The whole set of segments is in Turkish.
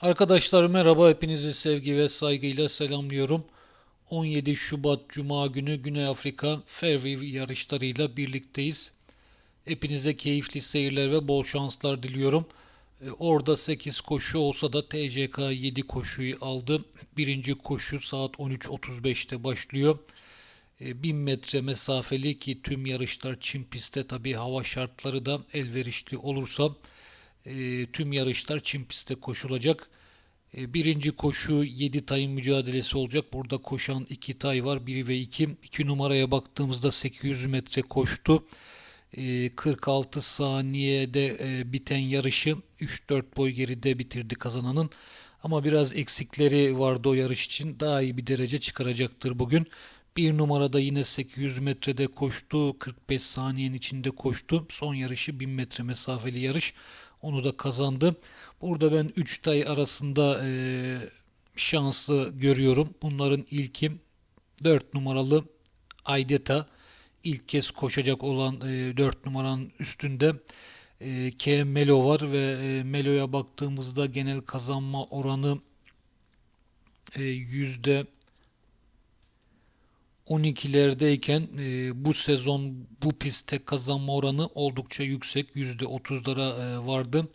Arkadaşlar merhaba, hepinizi sevgi ve saygıyla selamlıyorum. 17 Şubat Cuma günü Güney Afrika Fairway yarışlarıyla birlikteyiz. Hepinize keyifli seyirler ve bol şanslar diliyorum. Ee, Orada 8 koşu olsa da TCK 7 koşuyu aldı. Birinci koşu saat 13.35'te başlıyor. E, 1000 metre mesafeli ki tüm yarışlar çim pistte tabi hava şartları da elverişli olursa e, tüm yarışlar çim pistte koşulacak. E, birinci koşu 7 tayın mücadelesi olacak. Burada koşan 2 tay var. 1 ve 2. 2 numaraya baktığımızda 800 metre koştu. E, 46 saniyede e, biten yarışı 3-4 boy geride bitirdi kazananın. Ama biraz eksikleri vardı o yarış için. Daha iyi bir derece çıkaracaktır bugün. Bir numarada yine 800 metrede koştu. 45 saniyenin içinde koştu. Son yarışı 1000 metre mesafeli yarış. Onu da kazandı. Burada ben 3 tay arasında e, şanslı görüyorum. Bunların ilki 4 numaralı Aydeta. İlk kez koşacak olan e, 4 numaranın üstünde e, K Melo var ve e, Melo'ya baktığımızda genel kazanma oranı e, yüzde 12'lerdeyken e, bu sezon bu pistte kazanma oranı oldukça yüksek. %30'lara e, vardı.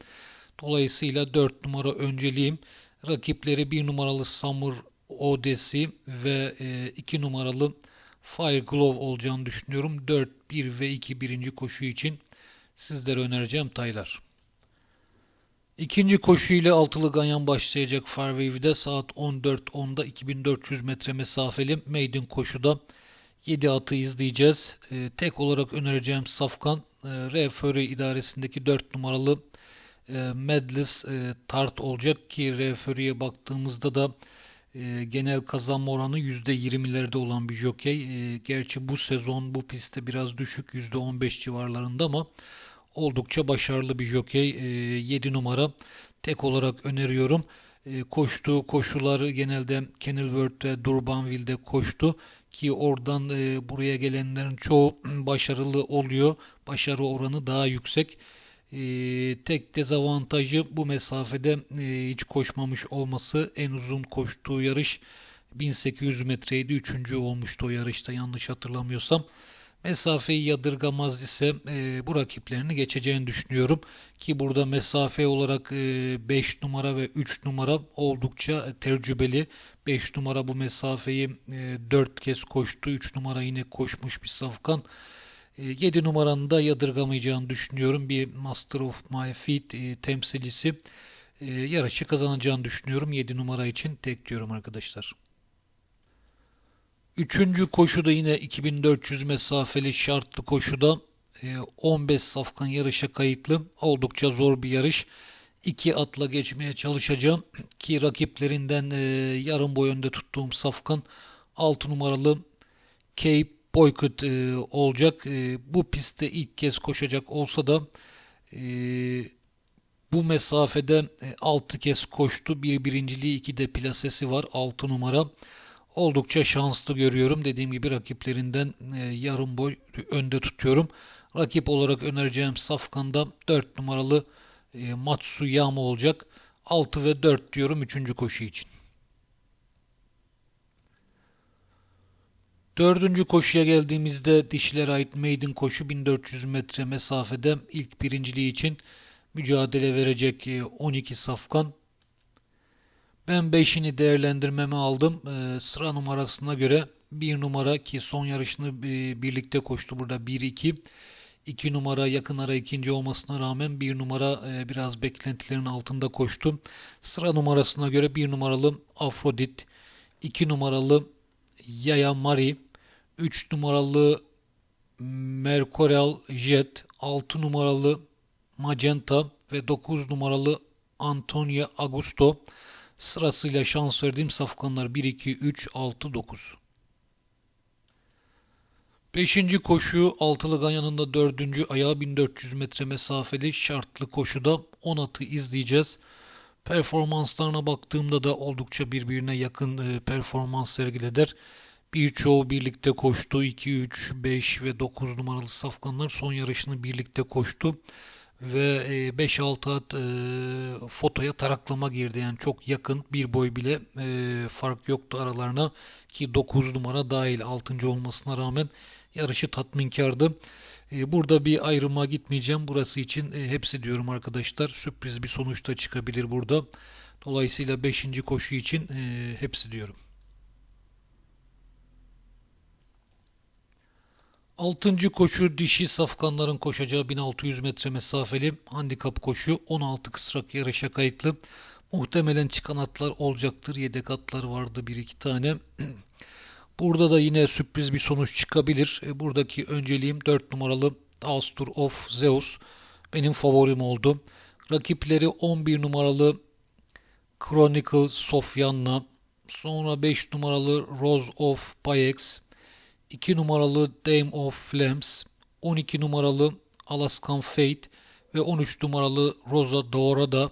Dolayısıyla 4 numara önceliğim. Rakipleri 1 numaralı Summer Odyssey ve e, 2 numaralı Fire Glove olacağını düşünüyorum. 4, 1 ve 2 birinci koşu için sizlere önereceğim taylar. İkinci koşu ile altılı ganyan başlayacak Fairway'de saat 14.10'da 2400 metre mesafeli maiden koşuda 7 atı izleyeceğiz. Ee, tek olarak önereceğim Safkan e, R Fury idaresindeki 4 numaralı e, Medless e, Tart olacak ki R Fury'ye baktığımızda da e, genel kazanma oranı %20'lerde olan bir jokey. E, gerçi bu sezon bu pistte biraz düşük %15 civarlarında ama oldukça başarılı bir jokey. E, 7 numara tek olarak öneriyorum. E, koştuğu koşular genelde Kenilworth ve Durbanville'de koştu ki oradan e, buraya gelenlerin çoğu başarılı oluyor. Başarı oranı daha yüksek. E, tek dezavantajı bu mesafede e, hiç koşmamış olması. En uzun koştuğu yarış 1800 metreydi. Üçüncü olmuştu o yarışta yanlış hatırlamıyorsam. Mesafeyi yadırgamaz ise e, bu rakiplerini geçeceğini düşünüyorum. Ki burada mesafe olarak 5 e, numara ve 3 numara oldukça tecrübeli. 5 numara bu mesafeyi e, 4 kez koştu. 3 numara yine koşmuş bir safkan. 7 e, numaranın da yadırgamayacağını düşünüyorum. Bir Master of My Feet e, temsilcisi e, yarışı kazanacağını düşünüyorum. 7 numara için tek diyorum arkadaşlar. Üçüncü koşuda yine 2400 mesafeli şartlı koşuda 15 e, safkan yarışa kayıtlı. Oldukça zor bir yarış. İki atla geçmeye çalışacağım ki rakiplerinden e, yarım boy önde tuttuğum safkan 6 numaralı Cape Boycott e, olacak. Bu pistte ilk kez koşacak olsa da bu mesafede 6 kez koştu. Bir birinciliği iki de plasesi var. 6 numara oldukça şanslı görüyorum. Dediğim gibi rakiplerinden e, yarım boy önde tutuyorum. Rakip olarak önereceğim Safkan'da 4 numaralı e, Matsuyama olacak. 6 ve 4 diyorum 3. koşu için. Dördüncü koşuya geldiğimizde dişilere ait maiden koşu 1400 metre mesafede ilk birinciliği için mücadele verecek 12 e, safkan. Ben 5'ini değerlendirmeme aldım. Ee, sıra numarasına göre bir numara ki son yarışını e, birlikte koştu burada 1-2. 2 numara yakın ara ikinci olmasına rağmen bir numara e, biraz beklentilerin altında koştu. Sıra numarasına göre bir numaralı Afrodit, 2 numaralı Yaya Mari, 3 numaralı Mercurial Jet, 6 numaralı Magenta ve 9 numaralı Antonia Augusto. Sırasıyla şans verdiğim safkanlar 1, 2, 3, 6, 9. Beşinci koşu altılı ganyanında dördüncü ayağı 1400 metre mesafeli şartlı koşuda 10 atı izleyeceğiz. Performanslarına baktığımda da oldukça birbirine yakın e, performans sergileder. Birçoğu birlikte koştu. 2, 3, 5 ve 9 numaralı safkanlar son yarışını birlikte koştu. Ve e, 5-6 at e, fotoya taraklama girdi. Yani çok yakın bir boy bile e, fark yoktu aralarına ki 9 numara dahil 6. olmasına rağmen yarışı tatminkardı. E, burada bir ayrıma gitmeyeceğim. Burası için e, hepsi diyorum arkadaşlar. Sürpriz bir sonuçta çıkabilir burada. Dolayısıyla 5. koşu için e, hepsi diyorum. Altıncı koşu dişi safkanların koşacağı 1600 metre mesafeli handikap koşu 16 kısrak yarışa kayıtlı. Muhtemelen çıkan atlar olacaktır. Yedek atlar vardı bir iki tane. Burada da yine sürpriz bir sonuç çıkabilir. E, Buradaki önceliğim 4 numaralı Austur of Zeus. Benim favorim oldu. Rakipleri 11 numaralı Chronicle Sofyan'la. Sonra 5 numaralı Rose of Payex. 2 numaralı Dame of Flames, 12 numaralı Alaskan Fate ve 13 numaralı Rosa Dora da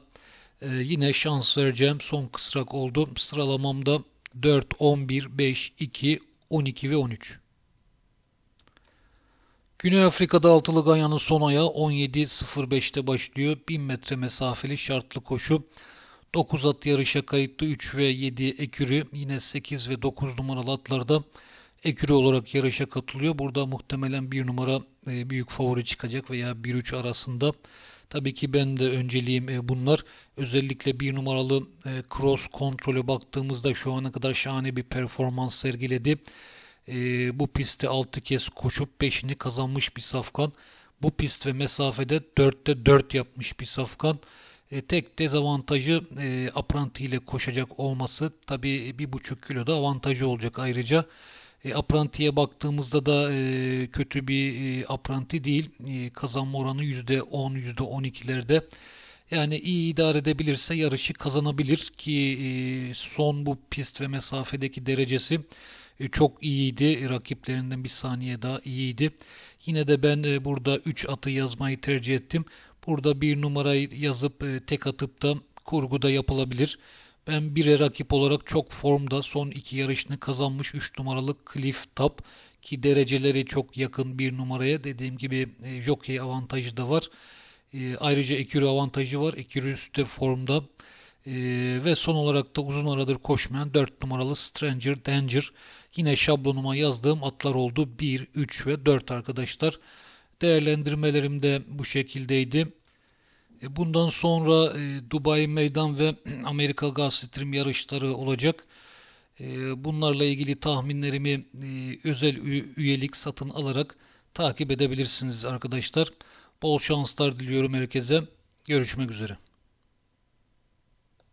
e, yine şans vereceğim son kısrak oldu. Sıralamamda 4, 11, 5, 2, 12 ve 13. Güney Afrika'da altılı ganyanın son ayağı 17.05'te başlıyor. 1000 metre mesafeli şartlı koşu. 9 at yarışa kayıtlı 3 ve 7 ekürü yine 8 ve 9 numaralı atlarda ekürü olarak yarışa katılıyor. Burada muhtemelen bir numara e, büyük favori çıkacak veya 1-3 arasında. Tabii ki ben de önceliğim e, bunlar. Özellikle bir numaralı e, cross kontrolü baktığımızda şu ana kadar şahane bir performans sergiledi. Bu pistte 6 kez koşup 5'ini kazanmış bir safkan. Bu pist ve mesafede 4'te 4 yapmış bir safkan. Tek dezavantajı e, apranti ile koşacak olması. Tabii bir buçuk kilo da avantajı olacak ayrıca. E, aprantiye baktığımızda da e, kötü bir e, apranti değil. E, kazanma oranı %10, %12'lerde. Yani iyi idare edebilirse yarışı kazanabilir ki e, son bu pist ve mesafedeki derecesi e, çok iyiydi. Rakiplerinden bir saniye daha iyiydi. Yine de ben e, burada 3 atı yazmayı tercih ettim. Burada bir numarayı yazıp e, tek atıp da kurguda yapılabilir. Ben bire rakip olarak çok formda son iki yarışını kazanmış 3 numaralı Cliff Top ki dereceleri çok yakın bir numaraya dediğim gibi e, jockey avantajı da var. E, ayrıca ekürü avantajı var. Ekürü üstte formda. E, ve son olarak da uzun aradır koşmayan 4 numaralı Stranger Danger. Yine şablonuma yazdığım atlar oldu. 1, 3 ve 4 arkadaşlar. Değerlendirmelerim de bu şekildeydi. E, bundan sonra e, Dubai Meydan ve Amerika Gazstream yarışları olacak. E, bunlarla ilgili tahminlerimi özel üyelik satın alarak takip edebilirsiniz arkadaşlar. Bol şanslar diliyorum herkese. Görüşmek üzere.